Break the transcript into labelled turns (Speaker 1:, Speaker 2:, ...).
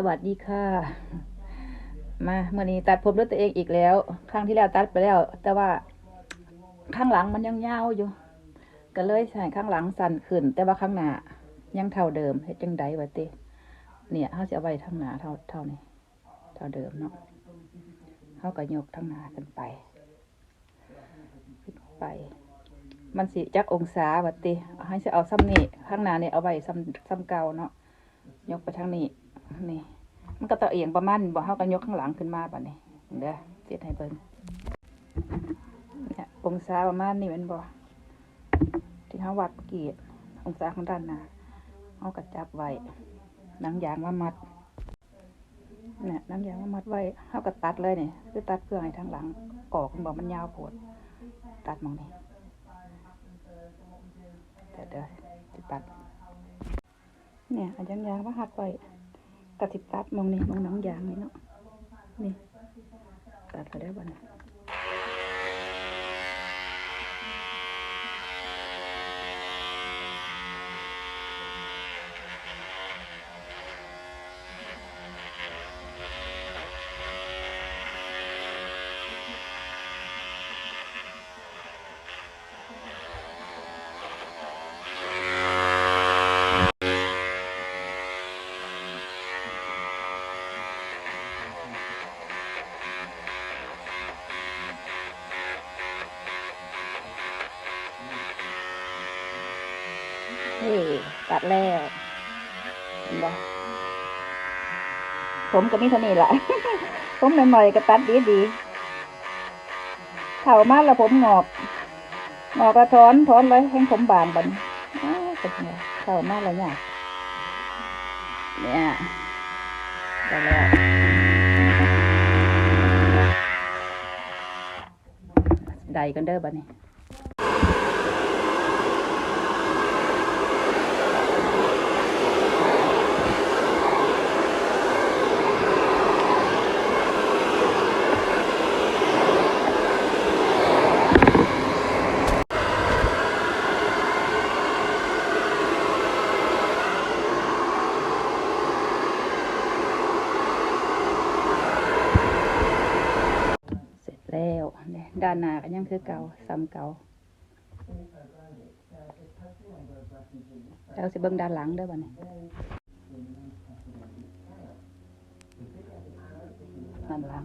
Speaker 1: สวัสดีค่ะ มาเมื่อนี้ตัดผมด้วยตัวเองอีกแล้ว ครั้งที่แล้วตัดไปแล้ว แต่ว่าข้างหลังมันยังยาวอยู่ ก็เลยใส่ข้างหลังสั่นขึ้น แต่ว่าข้างหน้ายังเท่าเดิมเฮ็ดจังไดวะติเนี่ยเขาจะเอาไว้ทางหน้าเท่าเท่านี้เท่าเดิมเนาะเขาก็ยกทางหน้าขึ้นไปขึ้นไป มันสิจักองศาวะติให้จะเอาซ้ำนี่ข้างหน้าเนี่ยเอาไว้ซ้ำซ้ำเก่าเนาะยกไปทางนี้ นี่ มันก็ตะเอียงประมาณบ่เฮาก็ยกข้างหลังขึ้นมาบัดนี้เด้อเสียดให้เบิ่งเนี่ยองศาประมาณนี้แม่นบ่ที่เฮาวัดเมื่อกี้องศาของด้านหน้าเฮาก็จับไว้หนังยางมามัดเนี่ยหนังยางมามัดไว้เฮาก็ตัดเลยนี่คือตัดเพื่อให้ทางหลังออกมันบ่มันยาวโพดตัดมองนี้เดี๋ยวเดี๋ยวตัด เนี่ยอันยางยางมาหัดไป กระติบตัดมองนี่มองน้องยางนี่เนาะนี่ตัดไปได้บ้าง นะเฮ้ตัดแล้วเห็นบ่ผมก็มีเท่านี้แหละ ผมหน่อยๆก็ตัดดีดีๆเข่ามาแล้วผมงอกงอกก็ถอนถอนไว้ให้ผมบานบัดนอ้าวเป็นไงเข่ามาแล้วเนี่ยเนี่ยได้แล้วได้กันเด้อบัดนี้ เสร็จแล้วเนี่ย ด้านหน้าก็ยังคือเก่าซ้ำเก่าแล้วสิเบิ่งด้านหลังได้บ่เนี่ยด้านหลัง